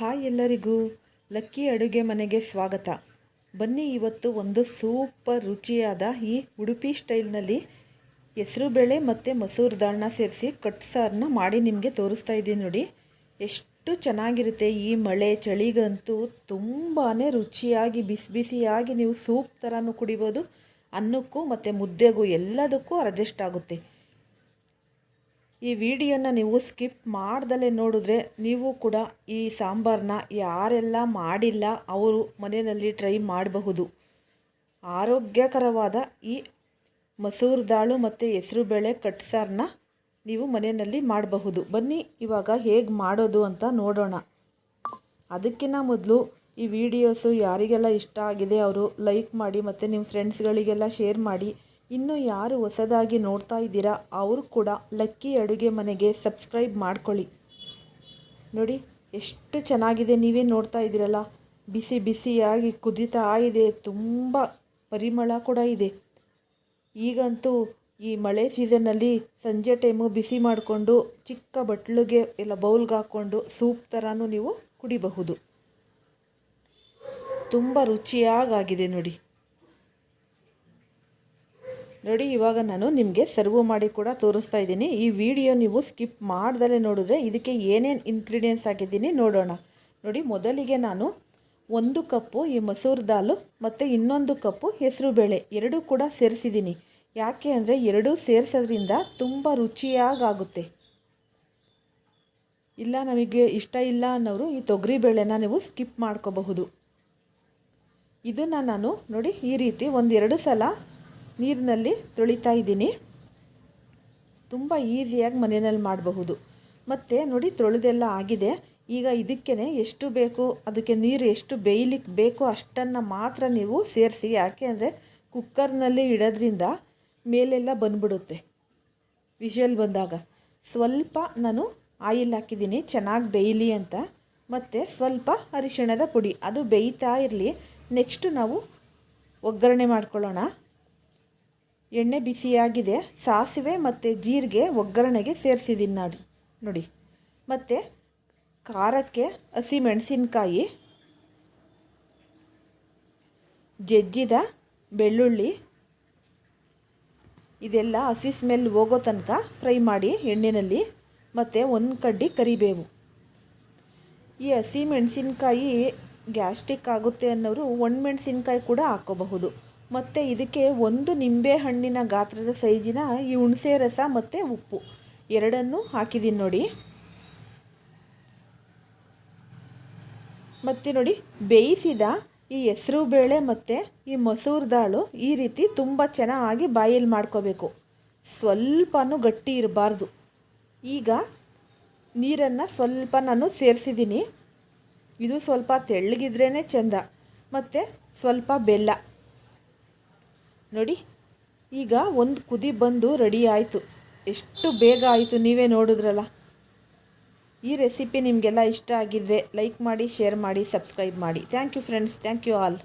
Hi ಎಲ್ಲರಿಗೂ. Lucky ಅಡುಗೆ ಮನೆಗೆ ಸ್ವಾಗತ. ಬನ್ನಿ ಇವತ್ತು ಒಂದು ಸೂಪರ್ ರುಚಿಯಾದ ಈ ಉಡುಪಿ ಸ್ಟೈಲ್ನಲ್ಲಿ ಹೆಸರುಬೇಳೆ ಮತ್ತು ಮಸೂರ್ ದಾಳನ್ನ ಸೇರಿಸಿ ಕಟ್ಸಾರನ್ನ ಮಾಡಿ ನಿಮಗೆ ತೋರಿಸ್ತಾ ಇದ್ದೀನಿ ನೋಡಿ. ಎಷ್ಟು ಚೆನ್ನಾಗಿರುತ್ತೆ ಈ ಮಳೆ ಚಳಿಗಂತೂ ತುಂಬಾ ರುಚಿಯಾಗಿ, ಬಿಸಿ ಬಿಸಿಯಾಗಿ ನೀವು ಸೂಪ್ ಥರನೂ ಕುಡಿಬೋದು. ಅನ್ನಕ್ಕೂ ಮತ್ತು ಮುದ್ದೆಗೂ ಎಲ್ಲದಕ್ಕೂ ಅಡ್ಜಸ್ಟ್ ಆಗುತ್ತೆ. ಈ ವಿಡಿಯೋನ ನೀವು ಸ್ಕಿಪ್ ಮಾಡ್ದಲೇ ನೋಡಿದ್ರೆ ನೀವು ಕೂಡ ಈ ಸಾಂಬಾರನ್ನ ಯಾರೆಲ್ಲ ಮಾಡಿಲ್ಲ ಅವರು ಮನೆಯಲ್ಲಿ ಟ್ರೈ ಮಾಡಬಹುದು. ಆರೋಗ್ಯಕರವಾದ ಈ ಮಸೂರ್ ದಾಳು ಮತ್ತು ಹೆಸರುಬೇಳೆ ಕಟ್ಸಾರನ್ನ ನೀವು ಮನೆಯಲ್ಲಿ ಮಾಡಬಹುದು. ಬನ್ನಿ, ಇವಾಗ ಹೇಗೆ ಮಾಡೋದು ಅಂತ ನೋಡೋಣ. ಅದಕ್ಕಿಂತ ಮೊದಲು ಈ ವಿಡಿಯೋಸು ಯಾರಿಗೆಲ್ಲ ಇಷ್ಟ ಆಗಿದೆ ಅವರು ಲೈಕ್ ಮಾಡಿ ಮತ್ತು ನಿಮ್ಮ ಫ್ರೆಂಡ್ಸ್ಗಳಿಗೆಲ್ಲ ಶೇರ್ ಮಾಡಿ. ಇನ್ನು ಯಾರು ಹೊಸದಾಗಿ ನೋಡ್ತಾ ಇದ್ದೀರಾ, ಅವರು ಕೂಡ ಲಕ್ಕಿ ಅಡುಗೆ ಮನೆಗೆ ಸಬ್ಸ್ಕ್ರೈಬ್ ಮಾಡ್ಕೊಳ್ಳಿ. ನೋಡಿ, ಎಷ್ಟು ಚೆನ್ನಾಗಿದೆ ನೀವೇ ನೋಡ್ತಾ ಇದ್ದೀರಲ್ಲ. ಬಿಸಿ ಬಿಸಿಯಾಗಿ ಕುದಿತಾ ಇದೆ, ತುಂಬ ಪರಿಮಳ ಕೂಡ ಇದೆ. ಈಗಂತೂ ಈ ಮಳೆ ಸೀಸನ್ನಲ್ಲಿ ಸಂಜೆ ಟೈಮು ಬಿಸಿ ಮಾಡಿಕೊಂಡು ಚಿಕ್ಕ ಬಟ್ಲಿಗೆ ಎಲ್ಲ ಬೌಲ್ಗೆ ಹಾಕ್ಕೊಂಡು ಸೂಪ್ ಥರನೂ ನೀವು ಕುಡಿಬಹುದು. ತುಂಬ ರುಚಿಯಾಗಾಗಿದೆ ನೋಡಿ. ನೋಡಿ, ಇವಾಗ ನಾನು ನಿಮಗೆ ಸರ್ವ್ ಮಾಡಿ ಕೂಡ ತೋರಿಸ್ತಾ ಇದ್ದೀನಿ. ಈ ವಿಡಿಯೋ ನೀವು ಸ್ಕಿಪ್ ಮಾಡ್ದಲೇ ನೋಡಿದ್ರೆ ಇದಕ್ಕೆ ಏನೇನು ಇಂಗ್ರೀಡಿಯೆಂಟ್ಸ್ ಹಾಕಿದ್ದೀನಿ ನೋಡೋಣ. ನೋಡಿ, ಮೊದಲಿಗೆ ನಾನು ಒಂದು ಕಪ್ಪು ಈ ಮಸೂರ್ ದಾಲು ಮತ್ತು ಇನ್ನೊಂದು ಕಪ್ಪು ಹೆಸರು ಬೇಳೆ ಎರಡೂ ಕೂಡ ಸೇರಿಸಿದ್ದೀನಿ. ಯಾಕೆ ಅಂದರೆ ಎರಡೂ ಸೇರಿಸೋದ್ರಿಂದ ತುಂಬ ರುಚಿಯಾಗುತ್ತೆ ಇಲ್ಲ, ನಮಗೆ ಇಷ್ಟ ಇಲ್ಲ ಅನ್ನೋರು ಈ ತೊಗರಿ ಬೇಳೆನ ನೀವು ಸ್ಕಿಪ್ ಮಾಡ್ಕೋಬಹುದು. ಇದನ್ನು ನಾನು ನೋಡಿ ಈ ರೀತಿ ಒಂದೆರಡು ಸಲ ನೀರಿನಲ್ಲಿ ತೊಳಿತಾ ಇದ್ದೀನಿ. ತುಂಬ ಈಸಿಯಾಗಿ ಮನೆಯಲ್ಲಿ ಮಾಡಬಹುದು. ಮತ್ತು ನೋಡಿ ತೊಳೆದೆಲ್ಲ ಆಗಿದೆ. ಈಗ ಇದಕ್ಕೇ ಎಷ್ಟು ಬೇಕು, ಅದಕ್ಕೆ ನೀರು ಎಷ್ಟು ಬೇಯಲಿಕ್ಕೆ ಬೇಕೋ ಅಷ್ಟನ್ನು ಮಾತ್ರ ನೀವು ಸೇರಿಸಿ. ಯಾಕೆ ಅಂದರೆ ಕುಕ್ಕರ್ನಲ್ಲಿ ಇಡೋದ್ರಿಂದ ಮೇಲೆಲ್ಲ ಬಂದ್ಬಿಡುತ್ತೆ. ವಿಷಲ್ ಬಂದಾಗ. ಸ್ವಲ್ಪ ನಾನು ಆಯಿಲ್ ಹಾಕಿದ್ದೀನಿ. ಚೆನ್ನಾಗಿ ಬೇಯಲಿ ಅಂತ. ಮತ್ತು ಸ್ವಲ್ಪ ಅರಿಶಿಣದ ಪುಡಿ. ಅದು ಬೇಯ್ತಾ ಇರಲಿ. ನೆಕ್ಸ್ಟು ನಾವು ಒಗ್ಗರಣೆ ಮಾಡ್ಕೊಳ್ಳೋಣ. ಎಣ್ಣೆ ಬಿಸಿಯಾಗಿದೆ, ಸಾಸಿವೆ ಮತ್ತು ಜೀರಿಗೆ ಒಗ್ಗರಣೆಗೆ ಸೇರಿಸಿದ್ದೀನಿ ನೋಡಿ ನೋಡಿ. ಮತ್ತು ಖಾರಕ್ಕೆ ಹಸಿ ಮೆಣಸಿನ್ಕಾಯಿ, ಜಜ್ಜಿದ ಬೆಳ್ಳುಳ್ಳಿ, ಇದೆಲ್ಲ ಹಸಿ ಸ್ಮೆಲ್ ಹೋಗೋ ತನಕ ಫ್ರೈ ಮಾಡಿ ಎಣ್ಣೆಯಲ್ಲಿ ಮತ್ತು ಒಂದು ಕಡ್ಡಿ ಕರಿಬೇವು. ಈ ಹಸಿ ಮೆಣಸಿನ್ಕಾಯಿ ಗ್ಯಾಸ್ಟ್ರಿಕ್ ಆಗುತ್ತೆ ಅನ್ನೋರು ಒಣಮೆಣಸಿನ್ಕಾಯಿ ಕೂಡ ಹಾಕ್ಕೋಬಹುದು ಮತ್ತು ಇದಕ್ಕೆ ಒಂದು ನಿಂಬೆ ಹಣ್ಣಿನ ಗಾತ್ರದ ಸೈಜಿನ ಈ ಹುಣಸೆ ರಸ ಮತ್ತು ಉಪ್ಪು. ಎರಡನ್ನೂ ಹಾಕಿದ್ದೀನಿ ನೋಡಿ. ಮತ್ತು ನೋಡಿ, ಬೇಯಿಸಿದ ಈ ಹೆಸರು ಬೇಳೆ ಮತ್ತು ಈ ಮಸೂರ್ ದಾಳು ಈ ರೀತಿ ತುಂಬ ಚೆನ್ನಾಗಿ ಬಾಯಲ್ಲಿ ಮಾಡ್ಕೋಬೇಕು. ಸ್ವಲ್ಪನೂ ಗಟ್ಟಿ ಇರಬಾರ್ದು. ಈಗ ನೀರನ್ನು ಸ್ವಲ್ಪ ನಾನು ಸೇರಿಸಿದ್ದೀನಿ ಇದು ಸ್ವಲ್ಪ ತೆಳ್ಳಗಿದ್ರೇ ಚೆಂದ. ಮತ್ತು ಸ್ವಲ್ಪ ಬೆಲ್ಲ. ನೋಡಿ, ಈಗ ಒಂದು ಕುದಿ ಬಂದು ರೆಡಿ ಆಯಿತು. ಎಷ್ಟು ಬೇಗ ಆಯಿತು ನೀವೇ ನೋಡಿದ್ರಲ್ಲ. ಈ ರೆಸಿಪಿ ನಿಮಗೆಲ್ಲ ಇಷ್ಟ ಆಗಿದ್ದರೆ ಲೈಕ್ ಮಾಡಿ ಶೇರ್ ಮಾಡಿ ಸಬ್ಸ್ಕ್ರೈಬ್ ಮಾಡಿ. Thank you friends thank you all